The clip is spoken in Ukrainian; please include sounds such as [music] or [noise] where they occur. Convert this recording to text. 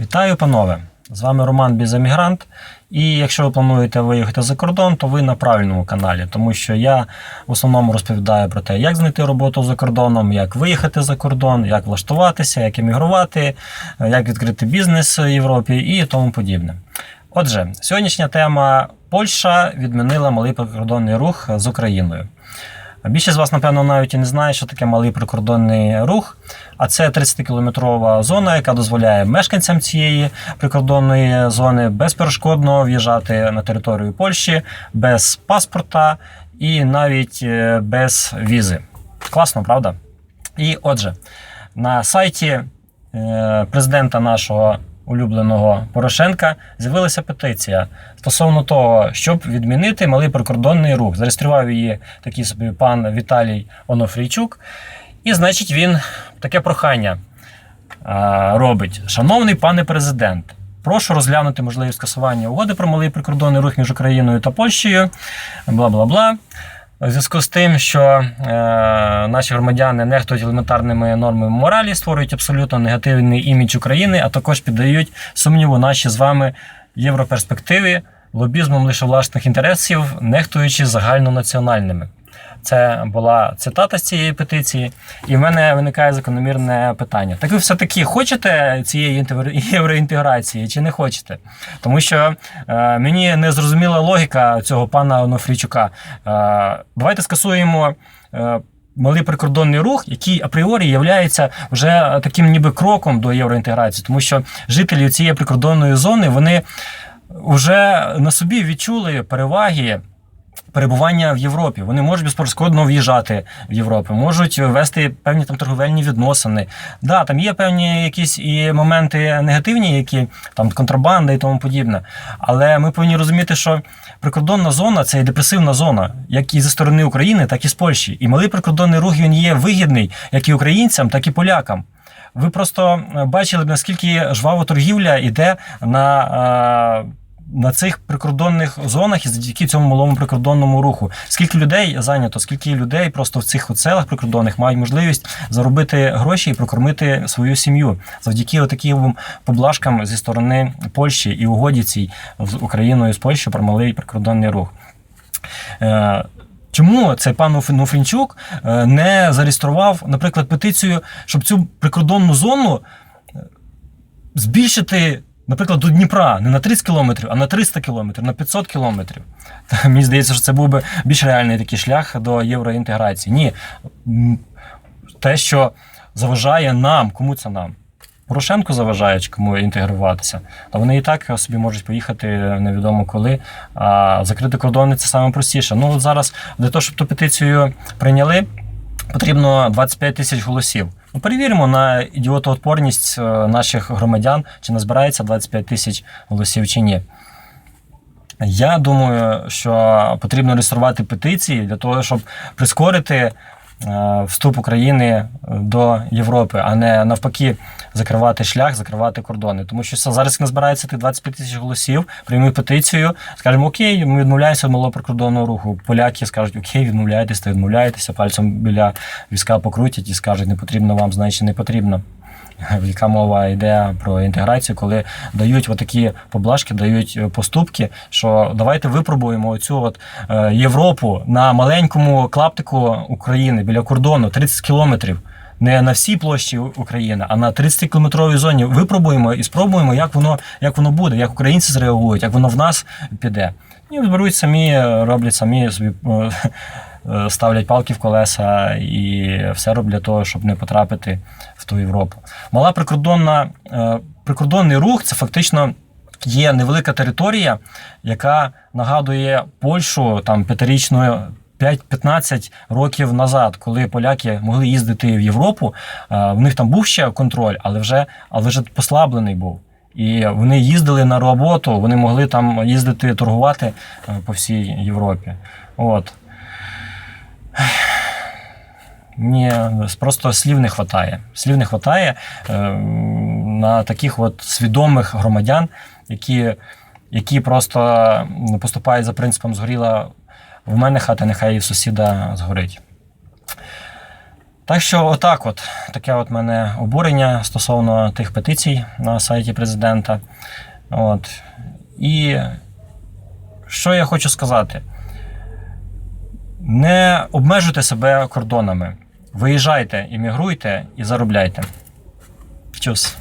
Вітаю, панове! З вами Роман Біземігрант. І якщо ви плануєте виїхати за кордон, то ви на правильному каналі, тому що я в основному розповідаю про те, як знайти роботу за кордоном, як виїхати за кордон, як влаштуватися, як емігрувати, як відкрити бізнес в Європі і тому подібне. Отже, сьогоднішня тема Польща відмінила малий прикордонний рух з Україною. Більшість з вас, напевно, навіть і не знає, що таке малий прикордонний рух. А це 30-кілометрова зона, яка дозволяє мешканцям цієї прикордонної зони безперешкодно в'їжджати на територію Польщі без паспорта і навіть е, без візи. Класно, правда? І отже, на сайті е, президента нашого улюбленого Порошенка з'явилася петиція стосовно того, щоб відмінити малий прикордонний рух. Зареєстрував її такий собі пан Віталій Онофрійчук. І, значить, він таке прохання робить. Шановний пане президент, прошу розглянути можливість скасування угоди про малий прикордонний рух між Україною та Польщею. Бла бла бла. У зв'язку з тим, що е, наші громадяни нехтують елементарними нормами моралі, створюють абсолютно негативний імідж України, а також піддають сумніву наші з вами європерспективи лобізмом лише власних інтересів, нехтуючи загальнонаціональними. Це була цитата з цієї петиції, і в мене виникає закономірне питання: так ви все-таки хочете цієї [laughs] євроінтеграції чи не хочете? Тому що е, мені не зрозуміла логіка цього пана Онофрійчука. Е, давайте скасуємо. Е, Малий прикордонний рух, який апріорі є вже таким ніби кроком до євроінтеграції, тому що жителі цієї прикордонної зони вони вже на собі відчули переваги перебування в Європі. Вони можуть безперешкодно в'їжджати в Європу, можуть вести певні там торговельні відносини. Да, там є певні якісь і моменти негативні, які там контрабанда і тому подібне. Але ми повинні розуміти, що прикордонна зона це і депресивна зона, як і зі сторони України, так і з Польщі. І малий прикордонний рух він є вигідний як і українцям, так і полякам. Ви просто е, бачили б, наскільки жвава торгівля йде на. На цих прикордонних зонах і завдяки цьому малому прикордонному руху. Скільки людей зайнято, скільки людей просто в цих селах прикордонних мають можливість заробити гроші і прокормити свою сім'ю завдяки таким поблажкам зі сторони Польщі і угоді цій з Україною з Польщею про малий прикордонний рух. Е, Чому цей пан Нуфрінчук е, не зареєстрував, наприклад, петицію, щоб цю прикордонну зону е, збільшити, наприклад, до Дніпра не на 30 кілометрів, а на 300 кілометрів, на 500 кілометрів? Та, [laughs] Мені здається, що це був би більш реальний такий шлях до євроінтеграції. Ні, те, що заважає нам, кому це нам? Порошенко заважає кому інтегруватися, то вони і так собі можуть поїхати невідомо коли. А закрити кордони це саме простіше. Ну от зараз для того, щоб ту петицію прийняли, потрібно 25 тисяч голосів. Ну, перевіримо на ідіотоотпорність е, наших громадян, чи назбирається 25 тисяч голосів чи ні. Я думаю, що потрібно реєструвати петиції для того, щоб прискорити вступ України до Європи, а не навпаки закривати шлях, закривати кордони. Тому що зараз не збирається тих 25 тисяч голосів, прийми петицію, скажемо, окей, ми відмовляємося від малого прикордонного руху. Поляки скажуть, окей, відмовляєтесь, та відмовляєтеся, пальцем біля візка покрутять і скажуть, не потрібно вам, значить не потрібно. [laughs] Яка мова йде про інтеграцію, коли дають отакі поблажки, дають е, поступки, що давайте випробуємо оцю от е, Європу на маленькому клаптику України біля кордону 30 кілометрів. Не на всій площі України, а на 30 кілометровій зоні випробуємо і спробуємо, як воно, як воно буде, як українці зреагують, як воно в нас піде. І беруть самі, е, роблять самі собі. Е, Ставлять палки в колеса і все роблять для того, щоб не потрапити в ту Європу. Мала прикордонна е, прикордонний рух це фактично є невелика територія, яка нагадує Польщу там п'ятирічною. 5-15 років назад, коли поляки могли їздити в Європу, е, в них там був ще контроль, але вже, але вже послаблений був. І вони їздили на роботу, вони могли там їздити торгувати по всій Європі. От. Ні, просто слів не вистачає. Слів не вистачає е, на таких от свідомих громадян, які, які просто поступають за принципом згоріла в мене хата, нехай і в сусіда згорить. Так що, отак, от таке от мене обурення стосовно тих петицій на сайті президента. От. І що я хочу сказати? Не обмежуйте себе кордонами. Виїжджайте, іммігруйте і заробляйте. Чус.